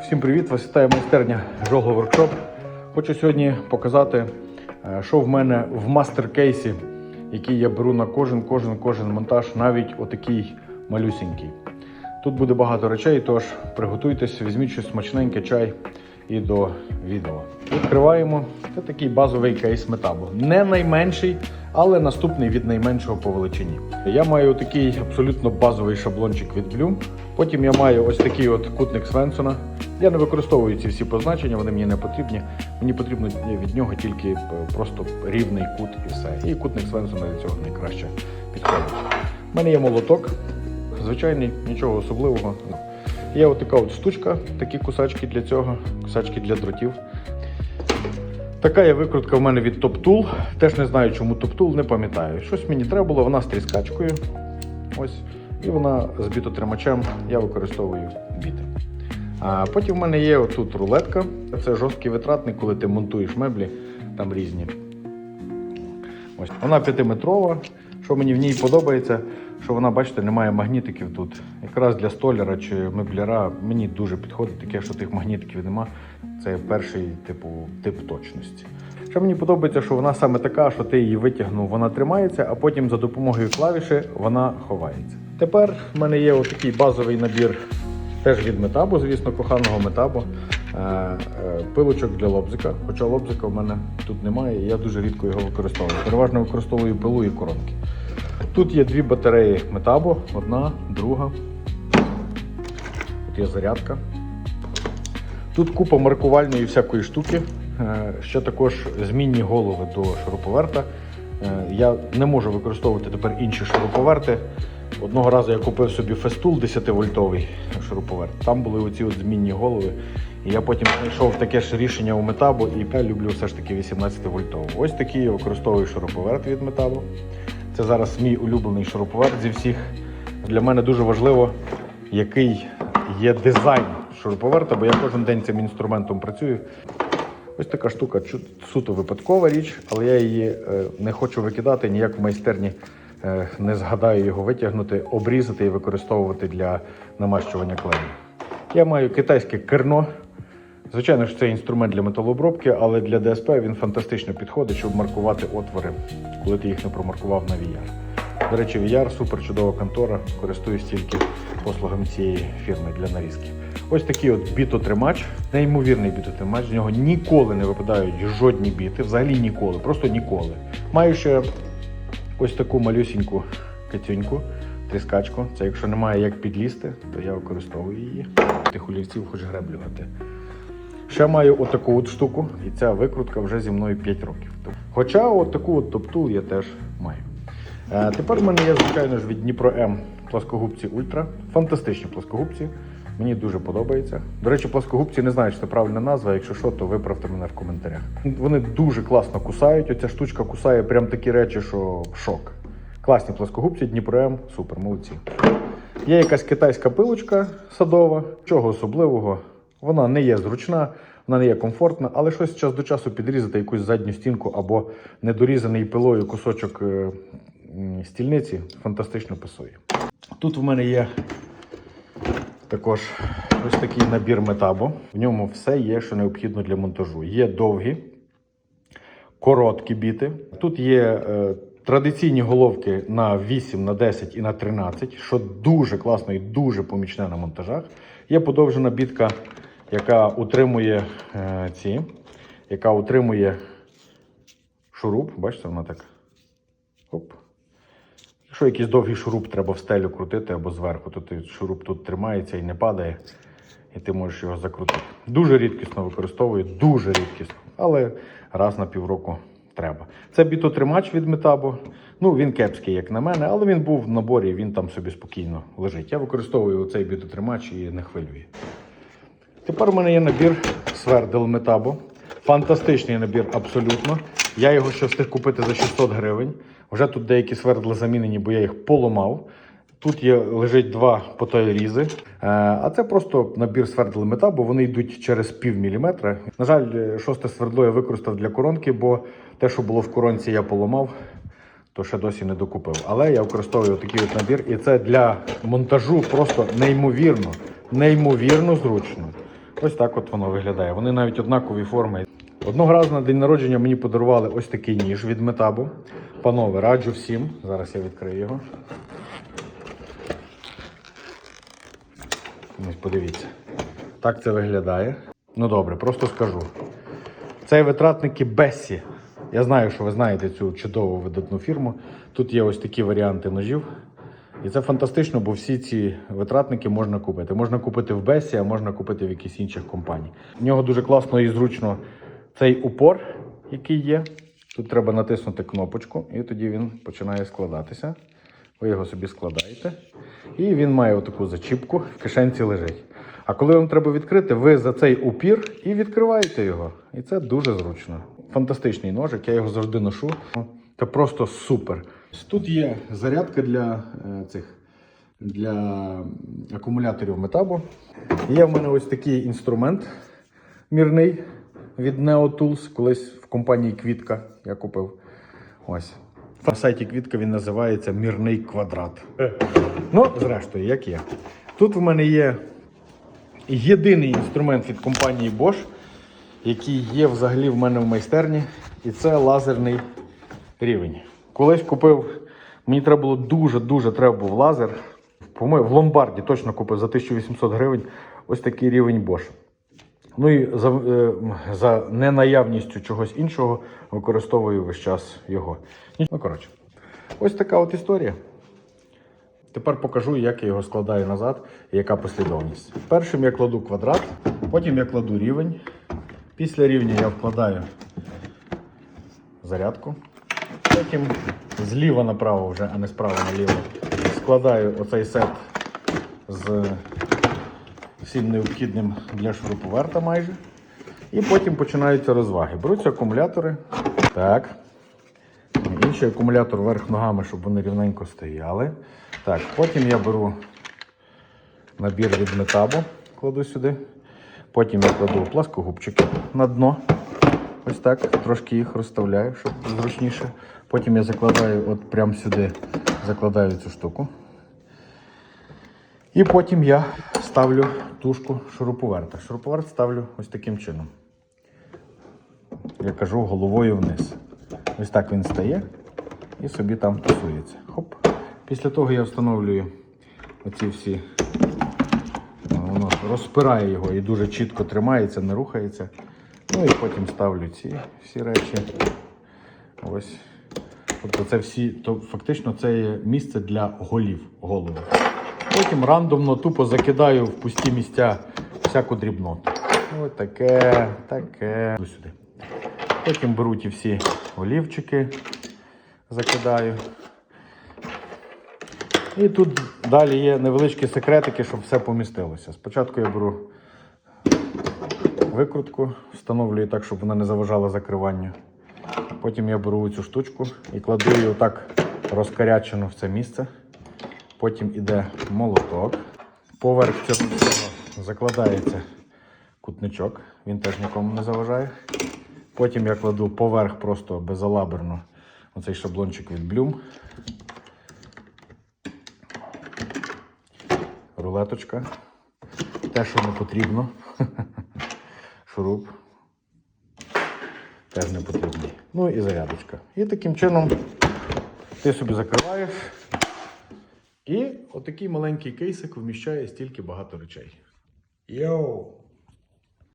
Всім привіт! Вас вітає майстерня Жогло Воркшоп. Хочу сьогодні показати, е, що в мене в мастер-кейсі, який я беру на кожен, кожен, кожен монтаж, навіть отакий малюсінький. Тут буде багато речей, тож приготуйтесь, візьміть щось смачненьке, чай і до відео. Відкриваємо. Це такий базовий кейс метабу. Не найменший, але наступний від найменшого по величині. Я маю такий абсолютно базовий шаблончик від Bloom. Потім я маю ось такий от кутник Свенсона. Я не використовую ці всі позначення, вони мені не потрібні. Мені потрібно від нього тільки е, просто рівний кут і все. І кутник Свенсона для цього найкраще підходить. У мене є молоток, звичайний, нічого особливого. Є отака от штучка, такі кусачки для цього, кусачки для дротів. Така є викрутка в мене від Top Tool. Теж не знаю, чому Top Tool, не пам'ятаю. Щось мені треба було, вона з тріскачкою. Ось. І вона з бітотримачем я використовую біти. А потім в мене є отут рулетка. Це жорсткий витратник, коли ти монтуєш меблі, там різні. Ось. Вона 5-метрова. Що мені в ній подобається, що вона, бачите, немає магнітиків тут. Якраз для столяра чи мебляра мені дуже підходить таке, що тих магнітиків нема. Це перший типу, тип точності. Що мені подобається, що вона саме така, що ти її витягнув, вона тримається, а потім за допомогою клавіші вона ховається. Тепер в мене є отакий базовий набір теж від метабу, звісно, коханого метабу. Е, е, Пилочок для лобзика, хоча лобзика в мене тут немає, і я дуже рідко його використовую. Переважно використовую пилу і коронки. Тут є дві батареї метабу, одна, друга. Тут є зарядка. Тут купа маркувальної всякої штуки. Е, Ще також змінні голови до шуруповерта. Е, Я не можу використовувати тепер інші шуруповерти. Одного разу я купив собі фестул 10-вольтовий шуруповерт. Там були оці от змінні голови. І я потім знайшов таке ж рішення у метабу і я люблю все ж таки 18-вольтовий. Ось такий я використовую шуруповерт від метабу. Це зараз мій улюблений шуруповерт зі всіх. Для мене дуже важливо, який є дизайн шуруповерта, бо я кожен день цим інструментом працюю. Ось така штука суто випадкова річ, але я її е, не хочу викидати ніяк в майстерні. е, Не згадаю його витягнути, обрізати і використовувати для намащування клею. Я маю китайське керно. Звичайно ж, це інструмент для металообробки, але для ДСП він фантастично підходить, щоб маркувати отвори, коли ти їх не промаркував на VR. До речі, VR супер чудова контора. Користуюсь тільки послугами цієї фірми для нарізки. Ось такий от бітотримач, неймовірний бітотримач. З нього ніколи не випадають жодні біти, взагалі ніколи, просто ніколи. Маю ще ось таку малюсіньку катюньку, тріскачку. Це якщо немає як підлізти, то я використовую її. Тих олівців хоч греблювати. Ще маю отаку от штуку, і ця викрутка вже зі мною 5 років. Хоча отаку от топтул я теж маю. Е, тепер в мене є, звичайно ж, від Дніпро М плоскогубці Ультра. Фантастичні плоскогубці. Мені дуже подобається. До речі, плоскогубці не знаю, чи це правильна назва. Якщо що, то виправте мене в коментарях. Вони дуже класно кусають. Оця штучка кусає прям такі речі, що шок. Класні плоскогубці, Дніпро М, супер, молодці. Є якась китайська пилочка садова, чого особливого. Вона не є зручна, вона не є комфортна, але щось час до часу підрізати якусь задню стінку або недорізаний пилою кусочок е, стільниці фантастично пасує. Тут в мене є також ось такий набір метабо. В ньому все є, що необхідно для монтажу. Є довгі, короткі біти. Тут є е, традиційні головки на 8, на 10 і на 13, що дуже класно і дуже помічне на монтажах. Є подовжена бітка, яка утримує е, ці, яка утримує шуруп. Бачите, вона так. Оп. Якщо якийсь довгий шуруп треба в стелю крутити або зверху, то ти шуруп тут тримається і не падає, і ти можеш його закрутити. Дуже рідкісно використовую, дуже рідкісно, але раз на півроку треба. Це бітотримач від метабо. Ну, він кепський, як на мене, але він був в наборі, він там собі спокійно лежить. Я використовую цей бітотримач і не хвилює. Тепер у мене є набір свердел метабо. Фантастичний набір, абсолютно. Я його ще встиг купити за 600 гривень. Вже тут деякі свердла замінені, бо я їх поламав. Тут є, лежить два потоєрізи. Е, А це просто набір свердл метабо, вони йдуть через пів міліметра. На жаль, е, шосте свердло я використав для коронки, бо те, що було в коронці, я поламав то ще досі не докупив. Але я використовую такий от набір, і це для монтажу просто неймовірно, неймовірно зручно. Ось так от воно виглядає. Вони навіть однакові форми. Одного разу на день народження мені подарували ось такий ніж від метабу. Панове, раджу всім. Зараз я відкрию його. Подивіться. Так це виглядає. Ну добре, просто скажу. Це витратники Бесі. Я знаю, що ви знаєте цю чудову видатну фірму. Тут є ось такі варіанти ножів. І це фантастично, бо всі ці витратники можна купити. Можна купити в Бесі, а можна купити в якихось інших компаній. В нього дуже класно і зручно цей упор, який є. Тут треба натиснути кнопочку, і тоді він починає складатися. Ви його собі складаєте. І він має отаку зачіпку, в кишенці лежить. А коли вам треба відкрити, ви за цей упір і відкриваєте його. І це дуже зручно. Фантастичний ножик, я його завжди ношу. Це просто супер. Тут є зарядка для е, цих для акумуляторів метабу. Є в мене ось такий інструмент мірний від NeoTools, колись в компанії Квітка я купив. Ось. На сайті Квітка він називається Мірний квадрат. Ну, зрештою, як є. Тут в мене є єдиний інструмент від компанії Bosch, який є взагалі в мене в майстерні, і це лазерний рівень. Колись купив, мені треба було дуже-дуже треба був лазер. В ломбарді точно купив за 1800 гривень ось такий рівень Bosch. Ну і за, е, за ненаявністю чогось іншого використовую весь час його. Ну, коротше, ось така от історія. Тепер покажу, як я його складаю назад і яка послідовність. Першим я кладу квадрат, потім я кладу рівень. Після рівня я вкладаю зарядку. Потім зліва направо вже, а не справа наліво, складаю оцей сет з всім необхідним для шуруповерта майже. І потім починаються розваги. Беруться акумулятори. Так. Інший акумулятор вверх ногами, щоб вони рівненько стояли. Так, потім я беру набір від метабу, кладу сюди. Потім я кладу пласкогубчики на дно. Ось так, трошки їх розставляю, щоб зручніше. Потім я закладаю от прямо сюди, закладаю цю штуку. І потім я ставлю тушку шуруповерта. Шуруповерт ставлю ось таким чином. Я кажу головою вниз. Ось так він стає і собі там тусується. Хоп. Після того я встановлюю оці всі. Воно розпирає його і дуже чітко тримається, не рухається. Ну і потім ставлю ці всі речі. Ось. Тобто це всі, то фактично це є місце для голів, голови. Потім рандомно тупо закидаю в пусті місця всяку дрібноту. Ось таке, таке. Сюди. Потім беру ті всі олівчики, закидаю. І тут далі є невеличкі секретики, щоб все помістилося. Спочатку я беру викрутку, встановлюю так, щоб вона не заважала закриванню. Потім я беру цю штучку і кладу її отак розкарячено в це місце. Потім іде молоток. Поверх цього всього закладається кутничок, він теж нікому не заважає. Потім я кладу поверх просто безалаберно оцей шаблончик від Bloom. Рулеточка. Те, що не потрібно. Шуруп. Теж не потрібний. Ну і зарядочка. І таким чином ти собі закриваєш. І отакий маленький кейсик вміщає стільки багато речей. Йоу!